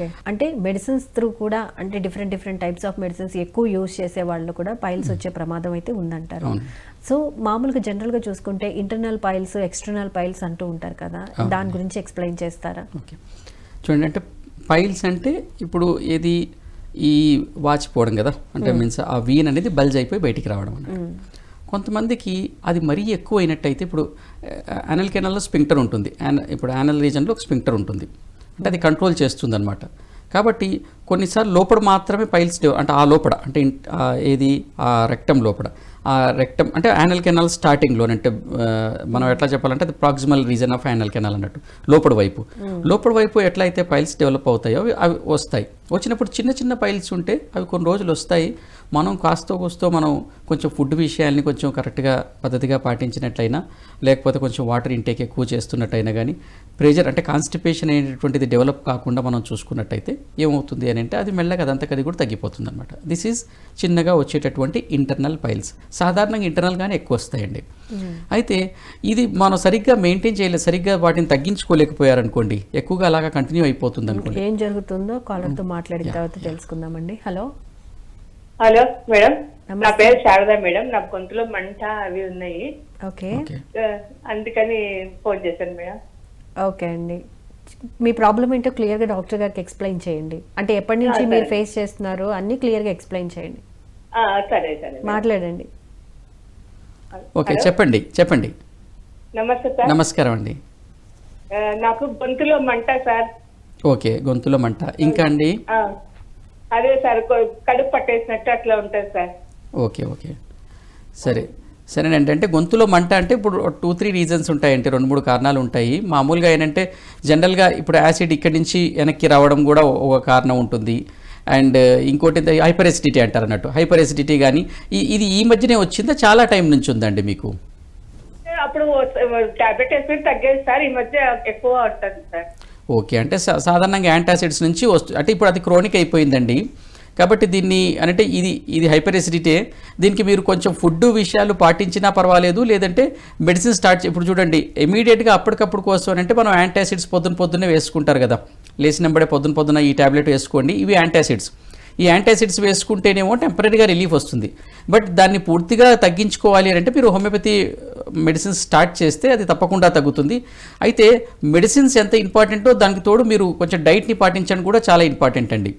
అంటే medicines through కూడా అంటే different different types of medicines ఎక్కువ యూజ్ చేసే వాళ్ళు కూడా పైల్స్ వచ్చే ప్రమాదం అయితే ఉందంటారు. సో మామూలుగా జనరల్గా చూసుకుంటే ఇంటర్నల్ పైల్స్ ఎక్స్టర్నల్ పైల్స్ అంటూ ఉంటారు కదా. దాని గురించి ఎక్స్ప్లెయిన్ చేస్తారా? ఓకే. చూడండి అంటే పైల్స్ అంటే ఇప్పుడు ఏది ఈ వాచిపోవడం కదా. అంటే మీన్స్ ఆ వీన్ అనేది బల్జ్ అయిపోయి బయటికి రావడం అన్నమాట కొంతమందికి అది మరీ ఎక్కువ అయినట్టయితే ఇప్పుడు యానల్ కెనాల్లో స్పింక్టర్ ఉంటుంది. యాన- ఇప్పుడు యానల్ రీజన్లో ఒక స్పింక్టర్ ఉంటుంది. అంటే అది కంట్రోల్ చేస్తుంది అనమాట కాబట్టి కొన్నిసార్లు లోపల మాత్రమే పైల్స్ అంటే ఆ లోపల అంటే ఏది? ఆ రెక్టం లోపల. ఆ రెక్టం అంటే యానల్ కెనాల్ స్టార్టింగ్లో అంటే మనం ఎట్లా చెప్పాలంటే అది proximal region of anal canal అన్నట్టు లోపల వైపు. లోపల వైపు ఎట్లా అయితే పైల్స్ డెవలప్ అవుతాయో అవి అవి వస్తాయి. వచ్చినప్పుడు చిన్న చిన్న పైల్స్ ఉంటే అవి కొన్ని రోజులు వస్తాయి. మనం కాస్తో కూస్తో మనం కొంచెం ఫుడ్ విషయాల్ని కొంచెం కరెక్ట్గా పద్ధతిగా పాటించినట్లయినా లేకపోతే కొంచెం వాటర్ ఇంటేక్ ఎక్కువ చేస్తున్నట్టయినా కానీ ప్రెజర్ అంటే కాన్స్టిపేషన్ అనేటువంటిది డెవలప్ కాకుండా మనం చూసుకున్నట్టయితే ఏమవుతుంది అని అంటే అది మెల్లగా అదంతకది కూడా తగ్గిపోతుంది అనమాట దిస్ ఈజ్ చిన్నగా వచ్చేటటువంటి ఇంటర్నల్ పైల్స్ సాధారణంగా ఇంటర్నల్గానే ఎక్కువ వస్తాయండి అయితే ఇది మనం సరిగ్గా మెయింటైన్ చేయలేదు సరిగ్గా వాటిని తగ్గించుకోలేకపోయారనుకోండి ఎక్కువగా అలాగా కంటిన్యూ అయిపోతుంది అనుకోండి. ఏం జరుగుతుందో కాలర్తో మాట్లాడిన తర్వాత తెలుసుకుందామండి. Hello hello madam. నా పేరు శారద మేడం నా గొంతులో మంట అవి ఉన్నాయి. ఓకే. అందుకని ఫోన్ చేశాను మేడం ఓకే అండి. మీ ప్రాబ్లం ఏంటో క్లియర్గా డాక్టర్ గారికి ఎక్స్ప్లెయిన్ చేయండి. అంటే ఎప్పటి నుంచి మీరు ఫేస్ చేస్తున్నారో అన్ని క్లియర్గా ఎక్స్ప్లెయిన్ చేయండి. ఆ, సరే సరే మాట్లాడండి. ఓకే చెప్పండి చెప్పండి. నమస్తే సార్. నమస్కారం అండి. నాకు గొంతులో మంట సార్. ఓకే గొంతులో మంట. ఇంకా అండి? అదే సార్ కడుపు పట్టేసినట్టు అట్లా ఉంటుంది సార్. Okay okay. సరే. సరేనండి అంటే గొంతులో మంట అంటే ఇప్పుడు టూ త్రీ రీజన్స్ ఉంటాయంటే రెండు మూడు కారణాలు ఉంటాయి. మామూలుగా ఏంటంటే జనరల్గా ఇప్పుడు యాసిడ్ ఇక్కడి నుంచి వెనక్కి రావడం కూడా ఒక కారణం ఉంటుంది. అండ్ ఇంకోటి హైపర్ ఎసిడిటీ అంటారు అన్నట్టు హైపర్ ఎసిడిటీ కానీ ఇది ఈ మధ్యనే వచ్చిందా? చాలా టైం నుంచి ఉందండి మీకు? అప్పుడు టాబ్లెట్ వేసుకుని తగ్గేది సార్. ఈ మధ్య ఎక్కువ ఉంటుంది సార్. ఓకే అంటే సాధారణంగా యాంటాసిడ్స్ నుంచి వస్తు అంటే ఇప్పుడు అది క్రోనిక్ అయిపోయిందండి. కాబట్టి దీన్ని అంటే ఇది ఇది హైపర్ ఎసిడిటీ. దీనికి మీరు కొంచెం ఫుడ్ విషయాలు పాటించినా పర్వాలేదు లేదంటే మెడిసిన్ స్టార్ట్ ఇప్పుడు చూడండి ఇమీడియట్గా అప్పటికప్పుడు కోసం అంటే మనం యాంటాసిడ్స్ పొద్దున పొద్దున్నే వేసుకుంటారు కదా. లేచినప్పుడే పొద్దున పొద్దున ఈ టాబ్లెట్ వేసుకోండి. ఇవి యాంటాసిడ్స్. ఈ యాంటాసిడ్స్ వేసుకుంటేనేమో టెంపరీగా రిలీఫ్ వస్తుంది. బట్ దాన్ని పూర్తిగా తగ్గించుకోవాలి అని అంటే మీరు హోమియోపతి uh, మెడిసిన్స్ స్టార్ట్ చేస్తే అది తప్పకుండా తగ్గుతుంది. అయితే మెడిసిన్స్ ఎంత ఇంపార్టెంటో దానికి తోడు మీరు కొంచెం డైట్ని పాటించడం కూడా చాలా ఇంపార్టెంట్ అండి.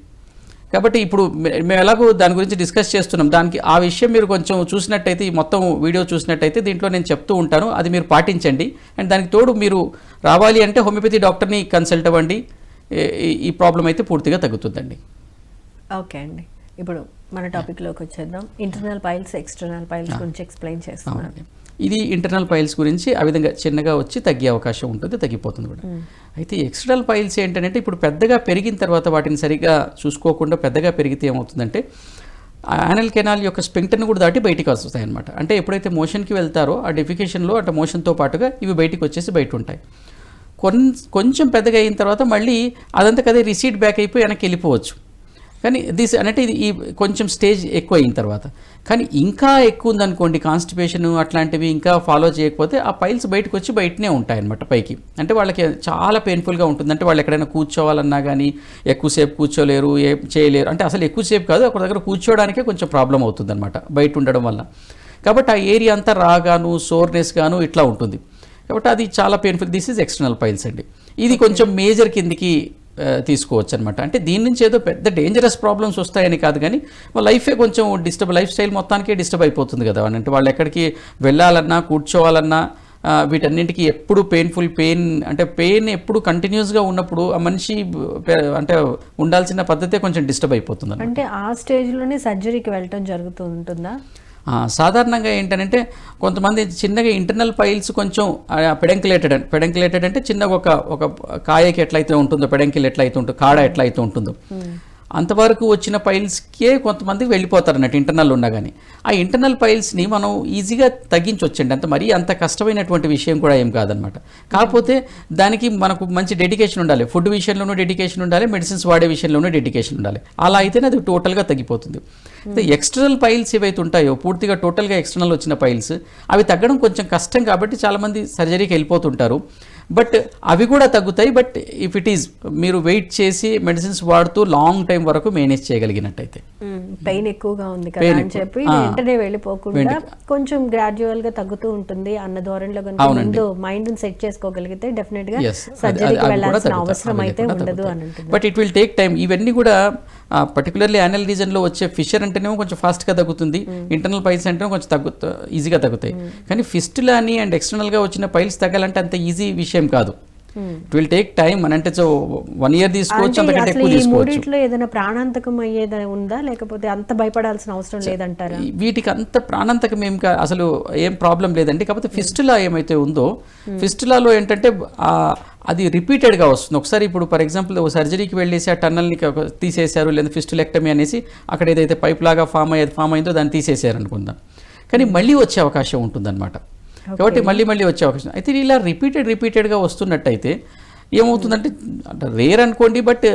కాబట్టి ఇప్పుడు మేము ఎలాగో దాని గురించి డిస్కస్ చేస్తున్నాం. దానికి ఆ విషయం మీరు కొంచెం చూసినట్టయితే ఈ మొత్తం వీడియో చూసినట్టయితే దీంట్లో నేను చెప్తూ ఉంటాను. అది మీరు పాటించండి. అండ్ దానికి తోడు మీరు రావాలి అంటే హోమియోపతి డాక్టర్ని కన్సల్ట్ అవ్వండి. ఈ- ప్రాబ్లం అయితే పూర్తిగా తగ్గుతుందండి. ఓకే అండి. ఇప్పుడు మన టాపిక్లోకి వచ్చేద్దాం. ఇంటర్నల్ పైల్స్ ఎక్స్టర్నల్ పైల్స్ గురించి ఎక్స్ప్లెయిన్ అవునండి. ఇది ఇంటర్నల్ పైల్స్ గురించి ఆ విధంగా చిన్నగా వచ్చి తగ్గే అవకాశం ఉంటుంది తగ్గిపోతుంది కూడా. అయితే ఎక్స్టర్నల్ పైల్స్ ఏంటంటే ఇప్పుడు పెద్దగా పెరిగిన తర్వాత వాటిని సరిగ్గా చూసుకోకుండా పెద్దగా పెరిగితే ఏమవుతుందంటే యానల్ కెనాల్ యొక్క స్పింక్టర్ని కూడా దాటి బయటికి వస్తాయి అనమాట అంటే ఎప్పుడైతే మోషన్కి వెళ్తారో ఆ డెఫికేషన్లో అంటే మోషన్తో పాటుగా ఇవి బయటికి వచ్చేసి బయట ఉంటాయి. కొంచెం పెద్దగా అయిన తర్వాత మళ్ళీ అదంతా కదే రిసీట్ బ్యాక్ అయిపోయి వెనక్కి వెళ్ళిపోవచ్చు. కానీ దిస్ అంటే ఇది ఈ కొంచెం స్టేజ్ ఎక్కువ అయిన తర్వాత. కానీ ఇంకా ఎక్కువ ఉందనుకోండి కాన్స్టిపేషన్ అట్లాంటివి ఇంకా ఫాలో చేయకపోతే ఆ పైల్స్ బయటకు వచ్చి బయటనే ఉంటాయి అనమాట పైకి. అంటే వాళ్ళకి చాలా పెయిన్ఫుల్గా ఉంటుంది. అంటే వాళ్ళు ఎక్కడైనా కూర్చోవాలన్నా కానీ ఎక్కువసేపు కూర్చోలేరు ఏం చేయలేరు. అంటే అసలు ఎక్కువసేపు కాదు ఒక దగ్గర కూర్చోవడానికే కొంచెం ప్రాబ్లం అవుతుంది అనమాట బయట ఉండడం వల్ల. కాబట్టి ఆ ఏరియా అంతా రాగాను సోర్నెస్ గాను ఇట్లా ఉంటుంది. కాబట్టి అది చాలా painful this is external piles అండి. ఇది కొంచెం మేజర్ కిందికి తీసుకోవచ్చు అనమాట అంటే దీని నుంచి ఏదో పెద్ద డేంజరస్ ప్రాబ్లమ్స్ వస్తాయని కాదు కానీ వాళ్ళ లైఫే కొంచెం డిస్టర్బ్ లైఫ్ స్టైల్ మొత్తానికే డిస్టర్బ్ అయిపోతుంది కదా. అంటే వాళ్ళు ఎక్కడికి వెళ్ళాలన్నా కూర్చోవాలన్నా వీటన్నింటికి ఎప్పుడు పెయిన్ఫుల్ పెయిన్ అంటే పెయిన్ ఎప్పుడు కంటిన్యూస్గా ఉన్నప్పుడు ఆ మనిషి అంటే ఉండాల్సిన పద్ధతే కొంచెం డిస్టర్బ్ అయిపోతుంది. అంటే ఆ స్టేజ్లోనే సర్జరీకి వెళ్ళటం జరుగుతూ ఉంటుందా? ఆ, సాధారణంగా ఏంటంటే కొంతమంది చిన్నగా ఇంటర్నల్ పైల్స్ కొంచెం పెడంకులేటెడ్ పెడంకిలేటెడ్ అంటే చిన్నగా ఒక ఒక కాయకి ఎట్లయితే ఉంటుందో పెడంకిల్ ఎట్లయితే ఉంటుందో కాడ ఎట్లయితే ఉంటుందో. అంతవరకు వచ్చిన పైల్స్కే కొంతమంది వెళ్ళిపోతారు అన్నట్టు ఇంటర్నల్ ఉండగానే ఆ ఇంటర్నల్ పైల్స్ని మనం ఈజీగా తగ్గించవచ్చండి అంత మరీ అంత కష్టమైనటువంటి విషయం కూడా ఏం కాదనమాట కాకపోతే దానికి మనకు మంచి డెడికేషన్ ఉండాలి. ఫుడ్ విషయంలోనూ డెడికేషన్ ఉండాలి. మెడిసిన్స్ వాడే విషయంలోనూ డెడికేషన్ ఉండాలి. అలా అయితేనే అది టోటల్గా తగ్గిపోతుంది. ఎక్స్టర్నల్ పైల్స్ ఏవైతే ఉంటాయో పూర్తిగా టోటల్గా ఎక్స్టర్నల్ వచ్చిన పైల్స్ అవి తగ్గడం కొంచెం కష్టం కాబట్టి చాలామంది సర్జరీకి వెళ్ళిపోతుంటారు. బట్ అవి కూడా తగ్గుతాయి బట్ ఇఫ్ ఇట్ ఈజ్ మీరు వెయిట్ చేసి మెడిసిన్స్ వాడుతూ లాంగ్ టైం వరకు మేనేజ్ చేయగలిగినట్టయితే. పెయిన్ ఎక్కువగా ఉంది కదా అని. చెప్పి. వెంటనే వెళ్ళిపోకుండా కొంచెం గ్రాడ్యువల్గా తగ్గుతూ ఉంటుంది అన్న ధోరణిలో కనుక ముందు మైండ్ సెట్ చేసుకోగలిగితే డెఫినెట్గా సర్జరీకి వెళ్ళాల్సిన అవసరం అయితే ఉండదు అని but it will take time ఇవన్నీ కూడా పర్టికులర్లీ యానల్ రీజన్లో వచ్చే ఫిషర్ అంటేనేమో కొంచెం ఫాస్ట్గా తగ్గుతుంది. ఇంటర్నల్ పైల్స్ అంటేనే కొంచెం తగ్గు ఈజీగా తగ్గుతాయి. కానీ ఫిస్టులా అని అండ్ ఎక్స్టర్నల్గా వచ్చిన పైల్స్ తగ్గాలంటే అంత ఈజీ విషయం కాదు. ఇట్ విల్ టేక్ టైం అని అంటే సో వన్ ఇయర్ తీసుకోవచ్చు అంతకంటే ఎక్కువ తీసుకోవచ్చు. ఏదైనా ప్రాణాంతకం అయ్యేది ఉందా? లేకపోతే అంత భయపడాల్సిన అవసరం లేదంటారా? వీటికి అంత ప్రాణాంతకం ఏం అసలు ఏం ప్రాబ్లం లేదండి. కాకపోతే ఫిస్టులా ఏమైతే ఉందో ఫిస్టులాలో ఏంటంటే ఆ, అది రిపీటెడ్గా వస్తుంది. ఒకసారి ఇప్పుడు ఫర్ ఎగ్జాంపుల్ సర్జరీకి వెళ్ళేసి ఆ టన్నల్ని తీసేశారు లేదా ఫిస్టులెక్టమీ అనేసి అక్కడ ఏదైతే పైప్ లాగా ఫామ్ అయ్యేది ఫామ్ అయిందో దాన్ని తీసేశారు అనుకుందాం కానీ మళ్ళీ వచ్చే అవకాశం ఉంటుందన్నమాట. కాబట్టి మళ్ళీ మళ్ళీ వచ్చే అవకాశం. అయితే ఇలా రిపీటెడ్ రిపీటెడ్గా వస్తున్నట్టయితే ఏమవుతుందంటే అంటే రేర్ అనుకోండి బట్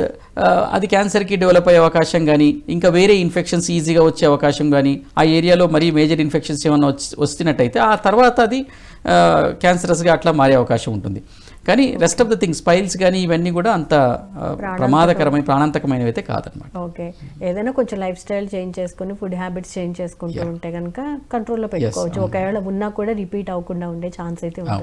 అది క్యాన్సర్కి డెవలప్ అయ్యే అవకాశం కానీ ఇంకా వేరే ఇన్ఫెక్షన్స్ ఈజీగా వచ్చే అవకాశం కానీ ఆ ఏరియాలో మరీ మేజర్ ఇన్ఫెక్షన్స్ ఏమైనా వచ్చి వస్తున్నట్టయితే ఆ తర్వాత అది క్యాన్సరస్గా అట్లా మారే అవకాశం ఉంటుంది. కానీ rest of the things piles కానీ ఇవన్నీ కూడా అంత ప్రమాదకరమైన ప్రాణాంతకమైనవి అయితే కాదనమాట ఓకే. ఏదైనా కొంచెం లైఫ్ స్టైల్ చేంజ్ చేసుకుని ఫుడ్ హ్యాబిట్స్ చేంజ్ చేసుకుంటూ ఉంటే కనుక కంట్రోల్లో పెట్టుకోవచ్చు. ఒకవేళ ఉన్నా కూడా రిపీట్ అవ్వకుండా ఉండే ఛాన్స్ అయితే ఉంటుంది.